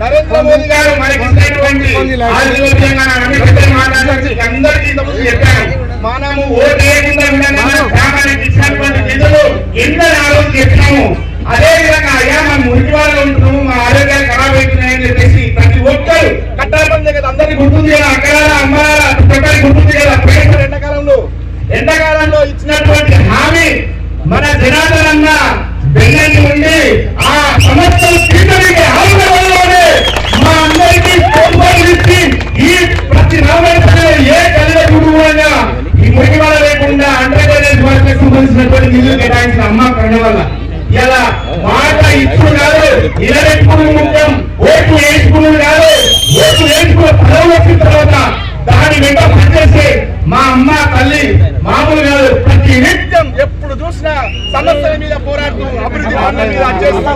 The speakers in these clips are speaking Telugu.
నరేంద్ర మోదీ గారు మనకి ఇచ్చినటువంటి అందరికీ చెప్పాను. మనము ఓటు వేయకుండా గ్రామానికి ఇచ్చినటువంటి నిధులు ఎన్నో చెప్పినాము అదే విధంగా అయ్యా మన మురికి వాళ్ళు ఉంటున్నాము మా ఆరోగ్యాలు ఖరాబ్ అవుతున్నాయని చెప్పేసి ప్రతి ఒక్కరు కట్టాల్సిందే కదా అందరికీ గుర్తుంది కదా అక్కడ అమ్మాల ప్రతి ఒక్కరికి గుర్తుంది కదా పోయిన ఎండాకాలంలో. ఎండాకాలంలో ఇచ్చినటువంటి హామీ మన జనార్దన్ చూసిన సమస్యల మీద పోరాడుతూ అభివృద్ధి పనుల మీద చేస్తూ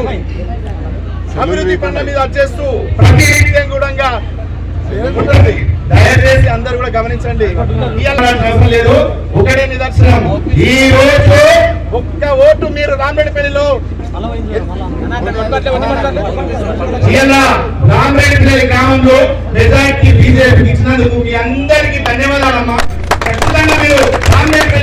అభివృద్ధి పనుల మీద చేస్తూ ప్రతి కూడా ఉంటుంది. దయచేసి అందరు కూడా గమనించండి. లేదు. ఒకటే నిదర్శనం. ఈ రోజు ఒక్క ఓటు మీరు రామరెడ్డిపల్లిలో రామరెడ్డిపల్లి గ్రామంలో మెజార్టీ బీజేపీ ఇచ్చినందుకు మీ అందరికీ ధన్యవాదాలమ్మా ఖచ్చితంగా మీరు రామరెడ్డిపల్లి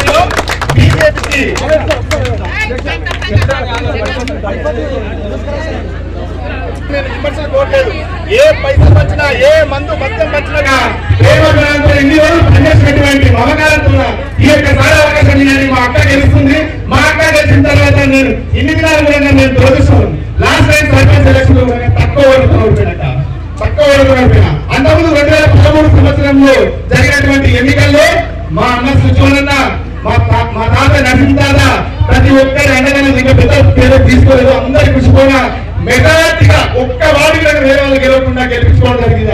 నేను విమర్శలు కోరలేదు ఏ పైసలు వచ్చినా ఏ మందు మద్యం వచ్చినా ఇన్ని రోజులు పనిచేసినటువంటి మమకారంతో ఈ యొక్క మా అక్క గెలుస్తుంది. మా అక్క గెలిచిన తర్వాత నేను ఇన్ని దినాలు కూడా నేను దురదృష్టం లాస్ట్ టైం సర్పంచ్ ఎలక్షన్ తక్కువ ఓటుతో తక్కువ ఓటుతో ఓడిపోయినా అంతకుముందు రెండు వేల పదమూడు సంవత్సరంలో జరిగినటువంటి ఎన్నికల్లో మా అన్న సుచోనన్న మా మా తాత నరసింహ ప్రతి ఒక్కరి అండగానే ఇంకా పెద్ద పేరు తీసుకోలేదు. అందరి కృషిపోయిన మెజార్టీగా ఒక్క వాడి కూడా వేరే వాళ్ళు గెలవకుండా గెలిపించుకోవడం జరిగింది.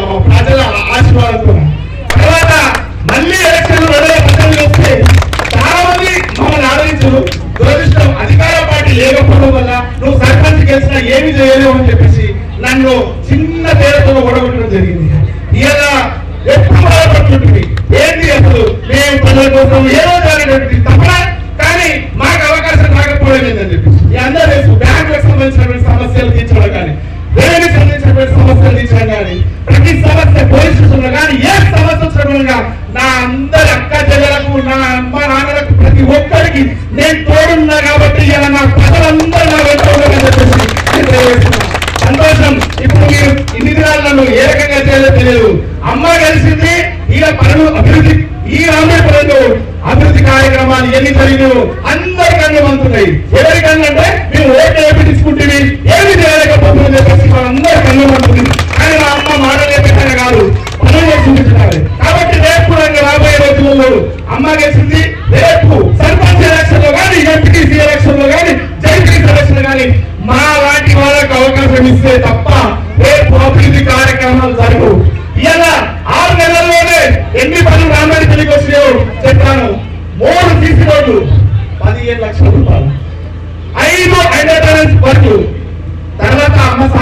సమస్య నా అందరి అక్క చెల్లెలకు నా అమ్మ నాన్నలకు ప్రతి ఒక్కరికి నేను తోడున్నా కాబట్టి ఇలా నా ప్రజలందరూ నా వెంట సంతోషం. ఇప్పుడు మీరు ఇన్ని దినాలను ఏ రకంగా చేయాలో తెలియదు. అమ్మ కలిసింది ఈయన పనులు అభివృద్ధి ఈ ఆంధ్రప్రదేశ్ అభివృద్ధి కార్యక్రమాలు ఎన్ని జరిగినాయో అందరికన్నా కళ్ళు ఎవరికన్నా అంటే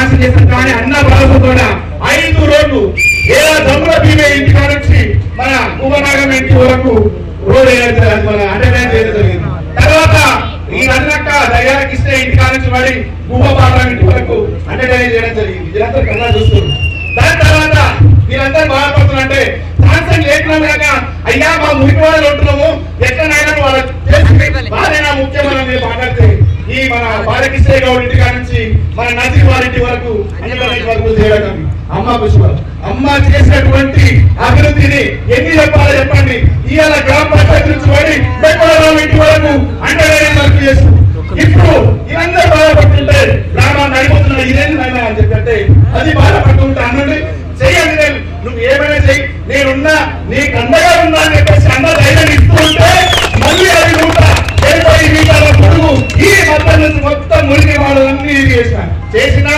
తర్వాత అమ్మ కానీ అన్న బాబు కూడా ఐదు రోడ్లు ఏదో దమ్ముల బీమే ఇంటి నుంచి మన ఉపనాగం ఇంటి వరకు రోడ్ వేయడం మన అండర్లైన్ చేయడం జరిగింది. తర్వాత ఈ అన్నక్క దయ్యాల ఇస్తే ఇంటి నుంచి మరి భూమపాలన ఇంటి వరకు అండర్లైన్ చేయడం జరిగింది. ఇదంతా కన్నా చూస్తున్నారు దాని తర్వాత మీరందరూ బాధపడుతున్నారంటే శాంక్షన్ లేకుండా అయ్యా మా మురికి వాళ్ళు ఉంటున్నాము. ఎట్లనైనా వాళ్ళ చేసి బాధైనా ముఖ్యమైన మాట్లాడితే ఈ మన బాలకృష్ణ గౌడ్ ఇంటి నుంచి మన నజీర్ వారింటి వరకు అన్ని వరకు చేయడం. అమ్మ పుష్పాలు అమ్మ చేసినటువంటి అభివృద్ధిని ఎన్ని చెప్పాలో చెప్పండి. ఇవాళ గ్రామ పంచాయతీ నుంచి పడి ఇంటి వరకు అండర్ వరకు చేస్తుంది ఇప్పుడు ఇదంతా బాధపడుతుంటే గ్రామాన్ని చేసిన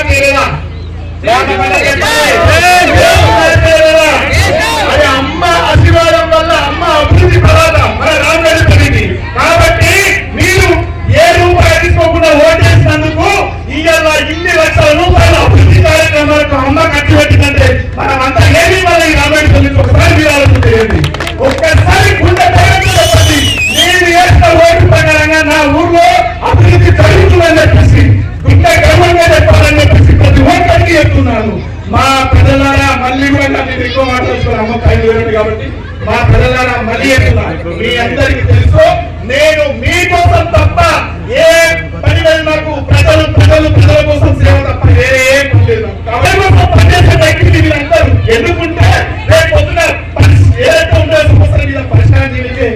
కాబట్టి మా పిల్లల మళ్ళీ చెప్తున్నా మీ అందరికీ తెలుసు నేను మీకోసం తప్ప ఏ పని లేదు నాకు ప్రజలు ప్రజలు ప్రజల కోసం సేవ తప్ప వేరే ఏ పని లేదు. కాబట్టి కోసం పనిచేసే వ్యక్తిని మీరందరూ ఎన్నుకుంటే రేపు పొద్దున ఏదైతే ఉందో సమస్యల మీద పరిష్కారం చేయడానికి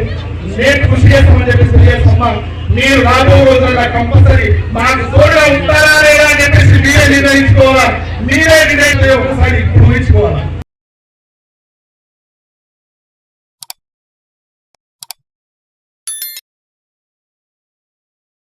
నేను కృషి చేస్తామని చెప్పేసి తెలియజేస్తామా మీరు రాబో రోజుల్లో కంపల్సరీ మాకు తోడుగా ఉంటారా లేదా అని చెప్పేసి మీరే నిర్ణయించుకోవాలా? మీరే నిర్ణయించుకో ఒకసారి ఊహించుకోవాలా